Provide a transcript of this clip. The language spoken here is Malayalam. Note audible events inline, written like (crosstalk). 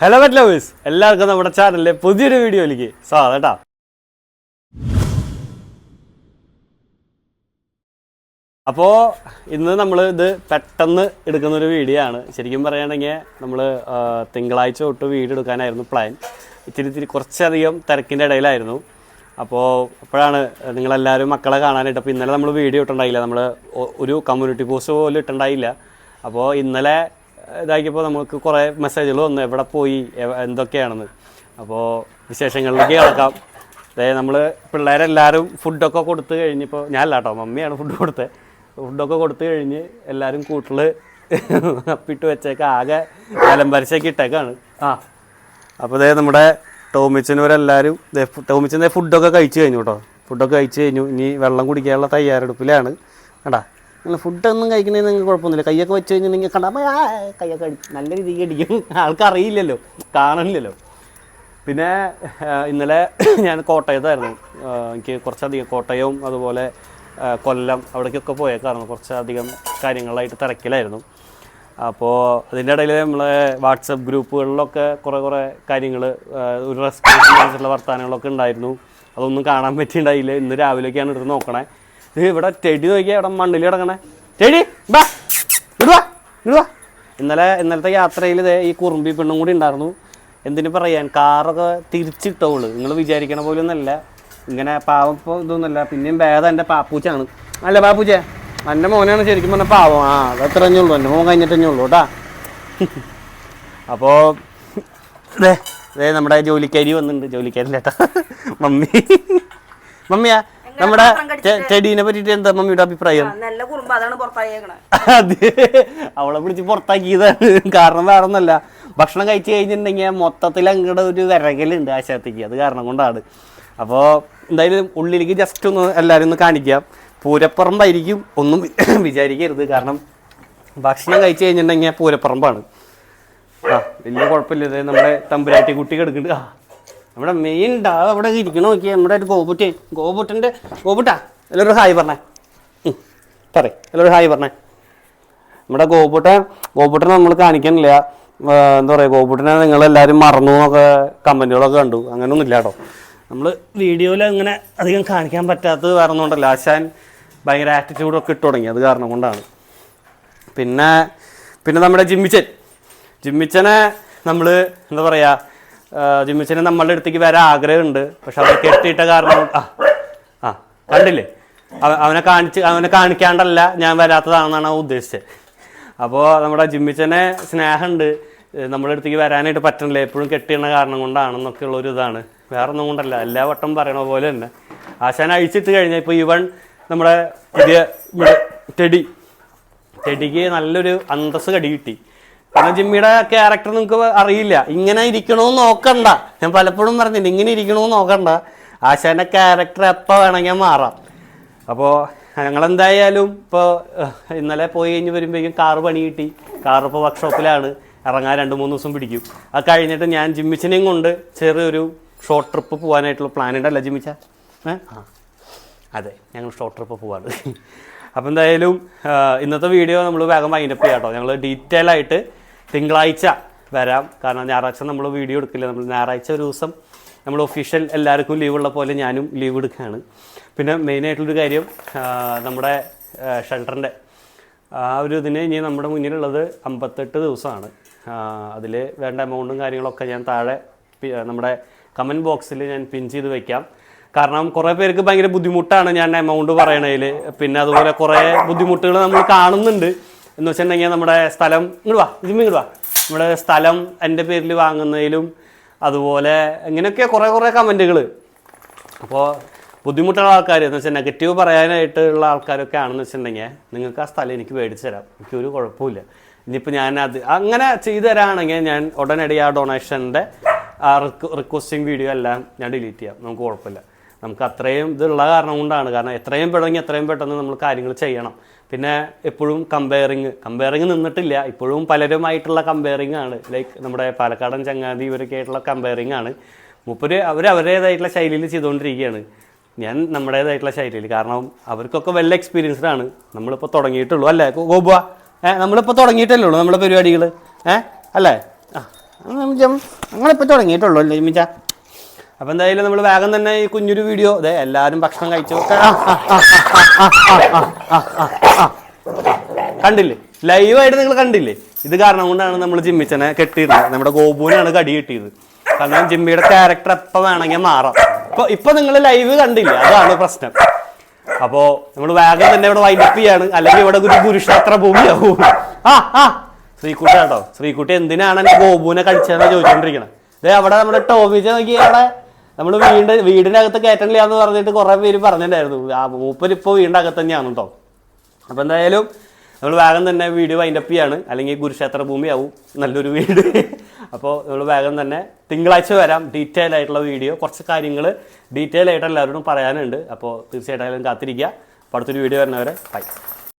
ഹലോ വെറ്റ് ലവേഴ്സ് എല്ലാവർക്കും നമ്മുടെ ചാനലിലെ പുതിയൊരു വീഡിയോയിലേക്ക് സ്വാഗതം കേട്ടോ. അപ്പോൾ ഇന്ന് നമ്മൾ ഇത് പെട്ടെന്ന് എടുക്കുന്ന ഒരു വീഡിയോ ആണ്. ശരിക്കും പറയുകയാണെങ്കിൽ നമ്മൾ തിങ്കളാഴ്ച തൊട്ട് വീഡിയോ എടുക്കാനായിരുന്നു പ്ലാൻ ഇത്തിരി ഇത്തിരി കുറച്ചധികം തിരക്കിന്റെ ഇടയിലായിരുന്നു. അപ്പോൾ അപ്പോഴാണ് നിങ്ങളെല്ലാവരും മക്കളെ കാണാനായിട്ട്. അപ്പോൾ ഇന്നലെ നമ്മൾ വീഡിയോ ഇട്ടുണ്ടായില്ല നമ്മൾ ഒരു കമ്മ്യൂണിറ്റി പോസ്റ്റ് പോലും ഇട്ടുണ്ടായില്ല അപ്പോൾ ഇന്നലെ ഇതാക്കിയപ്പോൾ നമുക്ക് കുറേ മെസ്സേജുകൾ വന്നു. എവിടെ പോയി? എന്തൊക്കെയാണെന്ന്. അപ്പോൾ വിശേഷങ്ങളിലേക്ക് കിടക്കാം. അതായത് നമ്മൾ പിള്ളേരെല്ലാവരും ഫുഡൊക്കെ കൊടുത്തു കഴിഞ്ഞപ്പോൾ ഞാനല്ല കേട്ടോ മമ്മിയാണ് ഫുഡ് കൊടുത്തത് ഫുഡൊക്കെ കൊടുത്തു കഴിഞ്ഞ് എല്ലാവരും കൂട്ടിൽ അപ്പിട്ട് വെച്ചേക്ക. ആകെ നിലംപരിശയൊക്കെ ഇട്ടേക്കാണ്. ആ. അപ്പോൾ അതായത് നമ്മുടെ ടോമിച്ചനവരെല്ലാവരും ദേ ഫു- ടോമിച്ചൻ ദേ ഫുഡൊക്കെ കഴിച്ചു കഴിഞ്ഞു കേട്ടോ. ഫുഡൊക്കെ കഴിച്ചു കഴിഞ്ഞു. ഇനി വെള്ളം കുടിക്കാനുള്ള തയ്യാറെടുപ്പിലാണ്. കണ്ടാ? നിങ്ങൾ ഫുഡൊന്നും കഴിക്കണേന്ന് നിങ്ങൾക്ക് കുഴപ്പമൊന്നുമില്ല. കൈയൊക്കെ വെച്ച് കഴിഞ്ഞിട്ടുണ്ടെങ്കിൽ കണ്ടാൽ കൈയൊക്കെ അടിക്കും നല്ല രീതിക്ക് അടിക്കും. ആൾക്കറിയില്ലല്ലോ കാണണില്ലല്ലോ. പിന്നെ ഇന്നലെ ഞാൻ കോട്ടയത്തായിരുന്നു. എനിക്ക് കുറച്ചധികം കോട്ടയവും അതുപോലെ കൊല്ലം അവിടേക്കൊക്കെ പോയേക്കായിരുന്നു. കുറച്ചധികം കാര്യങ്ങളായിട്ട് തിരക്കിലായിരുന്നു. അപ്പോൾ അതിന്റെ ഇടയിൽ നമ്മളെ വാട്സപ്പ് ഗ്രൂപ്പുകളിലൊക്കെ കുറേ കുറേ കാര്യങ്ങൾ ഒരു റെസ്പോൺസ് വർത്തമാനങ്ങളൊക്കെ ഉണ്ടായിരുന്നു. അതൊന്നും കാണാൻ പറ്റിയിട്ടുണ്ടായില്ല ഇന്ന് രാവിലെയൊക്കെയാണ് എടുത്ത് നോക്കണേ. ഇവിടെ ചെടി നോക്കിയാൽ ഇവിടെ മണ്ണിൽ കിടക്കണേ. ചെടി ഇടുവാ ഇടുവാ ഇന്നലെ ഇന്നലത്തെ യാത്രയിൽ ഇതേ ഈ കുറുമ്പി പെണ്ണും കൂടി ഉണ്ടായിരുന്നു. എന്തിനു പറയാൻ? കാറൊക്കെ തിരിച്ചിട്ടോൾ നിങ്ങൾ വിചാരിക്കണ പോലെ ഒന്നല്ല ഇങ്ങനെ പാവം ഇതൊന്നുമല്ല. പിന്നെയും ഭേദം എന്റെ പാപ്പൂച്ചാണ്. അല്ല പാപ്പൂച്ചേ എന്റെ മോനാണ് ശരിക്കും പറഞ്ഞാൽ പാവം. ആ അത് അത്ര തന്നെ ഉള്ളൂ. എന്റെ മോൻ കഴിഞ്ഞിട്ട് ഉള്ളൂ കേട്ടാ. അപ്പോൾ അതെ അതെ നമ്മുടെ ജോലിക്കാരി വന്നിട്ടുണ്ട്. ജോലിക്കാരില്ല കേട്ടാ. മമ്മി. മമ്മിയാ? നമ്മുടെ ചെടീനെ പറ്റിട്ട് എന്താ മമ്മിയുടെ അഭിപ്രായം? നല്ല കുറുമ്പ് അതാണ് പുറത്തായേക്കണേ. അത്. അവളെ പിടിച്ച് പുറത്താക്കിയതാണ്. കാരണം വേറെ ഒന്നല്ല ഭക്ഷണം കഴിച്ചു കഴിഞ്ഞിട്ടുണ്ടെങ്കിൽ മൊത്തത്തിൽ അങ്ങടെ ഒരു വിറകലുണ്ട് ആശാത്തേക്ക്. അത് കാരണം കൊണ്ടാണ്. അപ്പോൾ എന്തായാലും ഉള്ളിലേക്ക് ജസ്റ്റ് ഒന്ന് എല്ലാവരും ഒന്ന് കാണിക്കാം. പൂരപ്പറമ്പായിരിക്കും. ഒന്നും വിചാരിക്കരുത്. കാരണം ഭക്ഷണം കഴിച്ചു കഴിഞ്ഞിട്ടുണ്ടെങ്കിൽ പൂരപ്പറമ്പാണ്. ആ വലിയ കുഴപ്പമില്ല. നമ്മുടെ തമ്പുരാട്ടി കുട്ടി കിടക്കുന്നുണ്ട് ആ നമ്മുടെ മെയിൻ ഡാ അവിടെ ഇരിക്കണ നോക്കിയാൽ നമ്മുടെ ഒരു ഗോപുറ്റേ. ഗോപുട്ടന്റെ ഗോപുട്ടാ എല്ലാവരും ഹായ് പറഞ്ഞേ. പറ എല്ലാവരും ഹായ് പറഞ്ഞേ. നമ്മുടെ ഗോപുട്ടൻ ഗോപുട്ടനെ നമ്മൾ കാണിക്കണില്ല. എന്താ പറയുക ഗോപുട്ടനെ നിങ്ങളെല്ലാവരും മറന്നു എന്നൊക്കെ കമന്റുകളൊക്കെ കണ്ടു. അങ്ങനെയൊന്നും ഇല്ല കേട്ടോ. നമ്മൾ വീഡിയോയിൽ അങ്ങനെ അധികം കാണിക്കാൻ പറ്റാത്തത് കാരണം ഒന്നുകൊണ്ടല്ല ആശാൻ ഭയങ്കര ആറ്റിറ്റ്യൂഡൊക്കെ ഇട്ട് തുടങ്ങി അത് കാരണം കൊണ്ടാണ്. പിന്നെ പിന്നെ നമ്മുടെ ജിമ്മിച്ചൻ. ജിമ്മിച്ചനെ നമ്മൾ എന്താ പറയുക ജിമ്മിച്ചനെ നമ്മളുടെ അടുത്തേക്ക് വരാൻ ആഗ്രഹമുണ്ട്. പക്ഷെ അവനെ കെട്ടിയിട്ട കാരണം ആ ആ കണ്ടില്ലേ? അവനെ കാണിച്ച് അവനെ കാണിക്കാണ്ടല്ല ഞാൻ വരാത്തതാണെന്നാണ് അവൻ ഉദ്ദേശിച്ചത്. അപ്പോൾ നമ്മുടെ ജിമ്മിച്ചനെ സ്നേഹമുണ്ട്. നമ്മുടെ അടുത്തേക്ക് വരാനായിട്ട് പറ്റണില്ല. എപ്പോഴും കെട്ടിയണ കാരണം കൊണ്ടാണെന്നൊക്കെ ഉള്ളൊരു ഇതാണ്. വേറെ ഒന്നും കൊണ്ടല്ല. എല്ലാ വട്ടം പറയണ പോലെ തന്നെ. ആശാൻ അഴിച്ചിട്ട് കഴിഞ്ഞാൽ ഇപ്പോൾ ഇവൻ നമ്മുടെ പുതിയ ടെടി ടെടിക്ക് നല്ലൊരു അന്തസ് കടി കിട്ടി. കാരണം ജിമ്മിയുടെ ക്യാരക്ടർ നിങ്ങൾക്ക് അറിയില്ല. ഇങ്ങനെ ഇരിക്കണമെന്ന് നോക്കണ്ട. ഞാൻ പലപ്പോഴും പറഞ്ഞില്ല ഇങ്ങനെ ഇരിക്കണമെന്ന് നോക്കണ്ട. ആശാന്റെ ക്യാരക്ടർ എപ്പോൾ വേണമെങ്കിൽ മാറാം. അപ്പോൾ ഞങ്ങളെന്തായാലും ഇപ്പോൾ ഇന്നലെ പോയി കഴിഞ്ഞ് വരുമ്പോഴേക്കും കാറ് പണി കിട്ടി. കാർ ഇപ്പോൾ വർക്ക്ഷോപ്പിലാണ് ഇറങ്ങാൻ രണ്ട് മൂന്ന് ദിവസം പിടിക്കും. അത് കഴിഞ്ഞിട്ട് ഞാൻ ജിമ്മിച്ചിനെയും കൊണ്ട് ചെറിയൊരു ഷോർട്ട് ട്രിപ്പ് പോകാനായിട്ടുള്ള പ്ലാൻ ഉണ്ടല്ലോ ജിമ്മിച്ച? ആ. അതെ ഞങ്ങൾ ഷോർട്ട് ട്രിപ്പ് പോവാണ്. അപ്പോൾ എന്തായാലും ഇന്നത്തെ വീഡിയോ നമ്മൾ വേഗം വൈൻഡപ്പ് ചെയ്യാം കേട്ടോ ഞങ്ങൾ ഡീറ്റെയിൽ ആയിട്ട് തിങ്കളാഴ്ച വരാം. കാരണം ഞായറാഴ്ച നമ്മൾ വീഡിയോ എടുക്കില്ല. നമ്മൾ ഞായറാഴ്ച ഒരു ദിവസം നമ്മൾ ഒഫീഷ്യൽ എല്ലാവർക്കും ലീവ് ഉള്ള പോലെ ഞാനും ലീവ് എടുക്കുകയാണ്. പിന്നെ മെയിനായിട്ടുള്ളൊരു കാര്യം നമ്മുടെ ഷെൽട്ടറിന്റെ ആ ഒരു ഇതിന് ഇനി നമ്മുടെ മുന്നിലുള്ളത് അമ്പത്തെട്ട് ദിവസമാണ്. അതിൽ വേണ്ട എമൗണ്ടും കാര്യങ്ങളൊക്കെ ഞാൻ താഴെ നമ്മുടെ കമന്റ് ബോക്സിൽ ഞാൻ പിൻ ചെയ്ത് വെക്കാം. കാരണം കുറേ പേർക്ക് ഭയങ്കര ബുദ്ധിമുട്ടാണ് ഞാൻ എമൗണ്ട് പറയണതിൽ പിന്നെ അതുപോലെ കുറേ ബുദ്ധിമുട്ടുകൾ നമ്മൾ കാണുന്നുണ്ട്. എന്ന് വെച്ചിട്ടുണ്ടെങ്കിൽ നമ്മുടെ സ്ഥലം ഇങ്ങോട്ട് വാ ഇതും ഇങ്ങോട്ട് വാ. നമ്മുടെ സ്ഥലം എന്റെ പേരിൽ വാങ്ങുന്നതിലും അതുപോലെ ഇങ്ങനെയൊക്കെ കുറേ കുറേ കമന്റുകൾ അപ്പോൾ ബുദ്ധിമുട്ടുള്ള ആൾക്കാർ എന്ന് വെച്ചാൽ നെഗറ്റീവ് പറയാനായിട്ടുള്ള ആൾക്കാരൊക്കെ ആണെന്ന് വെച്ചിട്ടുണ്ടെങ്കിൽ നിങ്ങൾക്ക് ആ സ്ഥലം എനിക്ക് മേടിച്ചു തരാം. എനിക്കൊരു കുഴപ്പമില്ല. ഇനിയിപ്പോൾ ഞാൻ അത് അങ്ങനെ ചെയ്തു തരാണെങ്കിൽ ഞാൻ ഉടനടി ആ ഡൊണേഷന്റെ ആ റിക്വസ്റ്റിംഗ് വീഡിയോ എല്ലാം ഞാൻ ഡിലീറ്റ് ചെയ്യാം. നമുക്ക് കുഴപ്പമില്ല. നമുക്ക് അത്രയും ഇതുള്ള കാരണം കൊണ്ടാണ്. കാരണം എത്രയും പെട്ടെങ്കിൽ എത്രയും പെട്ടെന്ന് നമ്മൾ കാര്യങ്ങൾ ചെയ്യണം. പിന്നെ എപ്പോഴും കമ്പയറിങ് കമ്പയറിങ് നിന്നിട്ടില്ല. ഇപ്പോഴും പലരുമായിട്ടുള്ള കമ്പയറിങ് ആണ്. ലൈക്ക് നമ്മുടെ പാലക്കാടൻ ചങ്ങാതി ഇവരൊക്കെ ആയിട്ടുള്ള കമ്പയറിങ് ആണ്. മുപ്പര് അവർ അവരുടേതായിട്ടുള്ള ശൈലിയിൽ ചെയ്തുകൊണ്ടിരിക്കുകയാണ്. ഞാൻ നമ്മുടേതായിട്ടുള്ള ശൈലിയിൽ. കാരണം അവർക്കൊക്കെ വെൽ എക്സ്പീരിയൻസ്ഡ് ആണ് നമ്മളിപ്പോൾ തുടങ്ങിയിട്ടുള്ളൂ അല്ലേ? ഗോപുവ. ഏഹ് നമ്മളിപ്പോൾ തുടങ്ങിയിട്ടല്ലേ ഉള്ളൂ നമ്മുടെ പരിപാടികൾ ഏഹ് അല്ലേ? ആ ഞങ്ങളിപ്പോൾ തുടങ്ങിയിട്ടുള്ളൂ അല്ലേ ജിമ്മിച്ച അപ്പൊ എന്തായാലും നമ്മൾ വേഗം തന്നെ ഈ കുഞ്ഞൊരു വീഡിയോ അതെ എല്ലാവരും ഭക്ഷണം കഴിച്ചു. കണ്ടില്ലേ? ലൈവായിട്ട് നിങ്ങൾ കണ്ടില്ലേ? ഇത് കാരണം കൊണ്ടാണ് നമ്മൾ ജിമ്മിച്ചനെ കെട്ടിയിരുന്നത്. നമ്മുടെ ഗോപുവിനാണ് കടി കെട്ടിയത്. കാരണം ജിമ്മിയുടെ ക്യാരക്ടർ എപ്പോ വേണമെങ്കിൽ മാറാം. ഇപ്പോൾ ഇപ്പൊ നിങ്ങൾ ലൈവ് കണ്ടില്ല? അതാണ് പ്രശ്നം. അപ്പോൾ നമ്മൾ വേഗം തന്നെ ഇവിടെ വൈൻഡപ്പ് ചെയ്യാണ്. അല്ലെങ്കിൽ ഇവിടെ ഒരു ഗുരുക്ഷേത്ര ഭൂമിയാവും. ആ ആ. ശ്രീകുട്ടി കേട്ടോ ശ്രീകുട്ടി എന്തിനാണ് ഗോപുവിനെ കഴിച്ചതെന്ന് അതെ അവിടെ നമ്മുടെ ടോമിജ നോക്കി അവിടെ. നമ്മൾ വീട് വീടിനകത്ത് കയറ്റണില്ല എന്ന് പറഞ്ഞിട്ട് കുറെ പേര് പറഞ്ഞിട്ടുണ്ടായിരുന്നു. ആ വീടിനകത്ത് തന്നെയാണ് കേട്ടോ അപ്പോൾ എന്തായാലും നമ്മൾ വേഗം തന്നെ വീഡിയോ വൈൻഡപ്പ് ചെയ്യാണ്. അല്ലെങ്കിൽ കുരുക്ഷേത്ര ഭൂമിയാവും. നല്ലൊരു വീട്. (laughs) അപ്പോൾ നമ്മൾ വേഗം തന്നെ തിങ്കളാഴ്ച വരാം. ഡീറ്റെയിൽ ആയിട്ടുള്ള വീഡിയോ. കുറച്ച് കാര്യങ്ങൾ ഡീറ്റെയിൽ ആയിട്ട് എല്ലാവരോടും പറയാനുണ്ട്. അപ്പോൾ തീർച്ചയായിട്ടും കാത്തിരിക്കുക. അപ്പോൾ അടുത്തൊരു വീഡിയോ വരുന്നവരെ ബൈ